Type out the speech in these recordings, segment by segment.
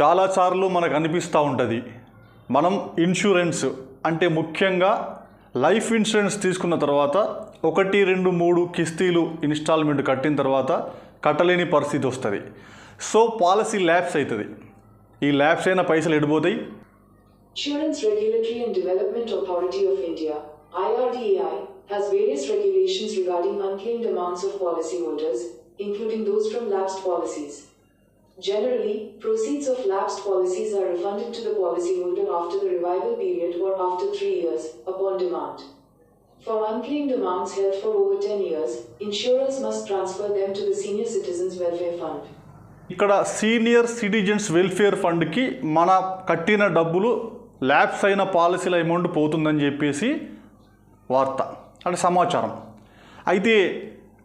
చాలాసార్లు మనకు అనిపిస్తూ ఉంటుంది. మనం ఇన్సూరెన్స్ అంటే ముఖ్యంగా లైఫ్ ఇన్సూరెన్స్ తీసుకున్న తర్వాత ఒకటి రెండు మూడు కిస్తీలు ఇన్స్టాల్మెంట్ కట్టిన తర్వాత కట్టలేని పరిస్థితి వస్తుంది. సో పాలసీ ల్యాబ్స్ అవుతుంది ఈ ల్యాబ్స్ అయినా పైసలు ఎడిపోతాయి. Generally, proceeds of lapsed policies are refunded to the policyholder after the revival period or after three years, upon demand. For unclaimed amounts held for over 10 years, insurers must transfer them to the Senior Citizens Welfare Fund. ఇక్కడ senior citizens welfare ఫండ్కి మన కట్టిన డబ్బులు labs అయిన పాలసీల amount పోతుందని చెప్పేసి వార్త అంటే సమాచారం అయితే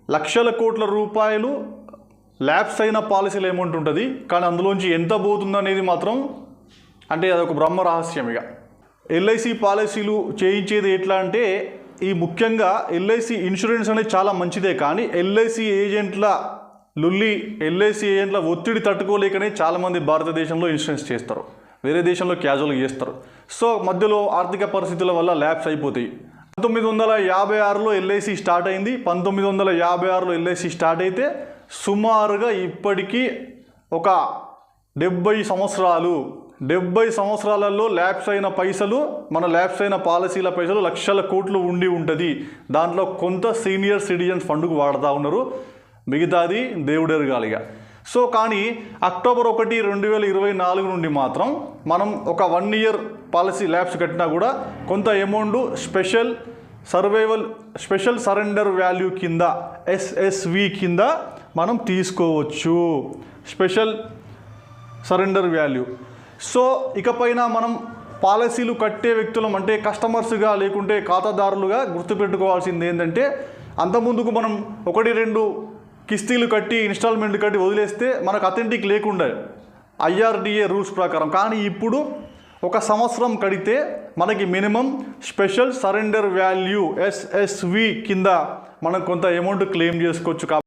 లక్షల కోట్ల రూపాయలు ల్యాబ్స్ అయిన పాలసీలు అమౌంట్ ఉంటుంది కానీ అందులోంచి ఎంత పోతుందనేది మాత్రం అంటే అదొక బ్రహ్మ రహస్యం ఇక. ఎల్ఐసి పాలసీలు చేయించేది ఎట్లా అంటే ఈ ముఖ్యంగా ఎల్ఐసి ఇన్సూరెన్స్ అనేది చాలా మంచిదే కానీ ఎల్ఐసి ఏజెంట్ల లుల్లి ఎల్ఐసి ఏజెంట్ల ఒత్తిడి తట్టుకోలేకనే చాలామంది భారతదేశంలో ఇన్సూరెన్స్ చేస్తారు. వేరే దేశంలో క్యాజువల్గా చేస్తారు. సో మధ్యలో ఆర్థిక పరిస్థితుల వల్ల ల్యాబ్స్ అయిపోతాయి. పంతొమ్మిది వందల యాభై ఆరులో ఎల్ఐసి స్టార్ట్ అయింది. పంతొమ్మిది వందల యాభై ఆరులో ఎల్ఐసి స్టార్ట్ అయితే సుమారుగా ఇప్పటికీ ఒక డెబ్బై సంవత్సరాలు డెబ్బై సంవత్సరాలలో ల్యాబ్స్ అయిన పైసలు మన ల్యాబ్స్ అయిన పాలసీల పైసలు లక్షల కోట్లు ఉండి ఉంటుంది. దాంట్లో కొంత సీనియర్ సిటిజన్స్ ఫండ్కు వాడుతూ ఉన్నారు. మిగతాది దేవుడెరగాలిగా సో కానీ అక్టోబర్ ఒకటి రెండు వేల ఇరవై నాలుగు నుండి మాత్రం మనం ఒక వన్ ఇయర్ పాలసీ ల్యాబ్స్ కట్టినా కూడా కొంత amount special survival special surrender value కింద ఎస్ఎస్వి కింద మనం తీసుకోవచ్చు. స్పెషల్ సరెండర్ వాల్యూ సో ఇకపైన మనం పాలసీలు కట్టే వ్యక్తులం అంటే కస్టమర్స్గా లేకుంటే ఖాతాదారులుగా గుర్తుపెట్టుకోవాల్సింది ఏంటంటే అంతకుముందుకు మనం ఒకటి రెండు కిస్తీలు కట్టి ఇన్స్టాల్మెంట్ కట్టి వదిలేస్తే మనకు అథెంటిక్ లేకుండా ఐఆర్డిఏ రూల్స్ ప్రకారం. కానీ ఇప్పుడు ఒక సంవత్సరం కడితే మనకి minimum special surrender value SSV కింద మనం కొంత అమౌంట్ క్లెయిమ్ చేసుకోవచ్చు.